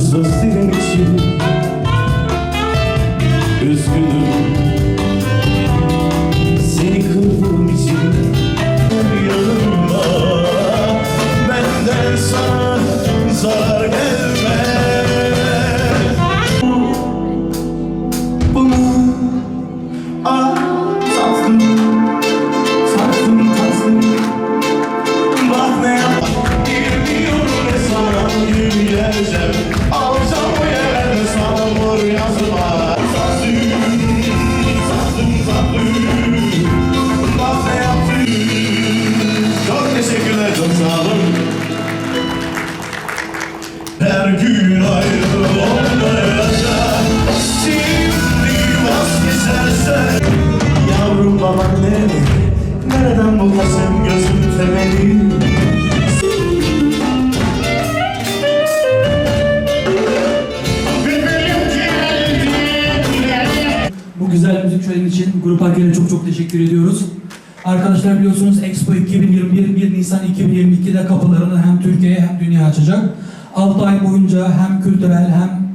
Jesus se her gün ayrı olmayacak Şimdi vazgeçersen Yavrum babaanne Nereden bulasın gözüm temeli Bu güzel müzik şöleni için Grup Arke'ye çok çok teşekkür ediyoruz. Arkadaşlar biliyorsunuz Expo 2021 1 Nisan 2022'de kapılarını hem Türkiye'ye hem dünya açacak. 6 ay boyunca hem kültürel hem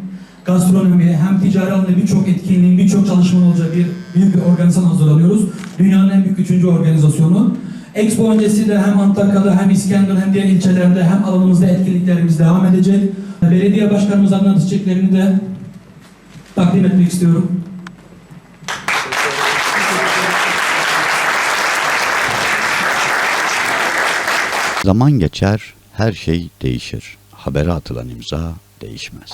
gastronomi hem ticari alanda birçok etkinliğin birçok çalışma olacağı bir büyük bir organizasyon hazırlanıyoruz. Dünyanın en büyük üçüncü organizasyonu. Expo öncesi de hem Antakya'da hem İskenderun hem diğer ilçelerde hem alanımızda etkinliklerimiz devam edecek. Belediye başkanımız adına çiçeklerini de takdim etmek istiyorum. Zaman geçer, her şey değişir. Habere atılan imza değişmez.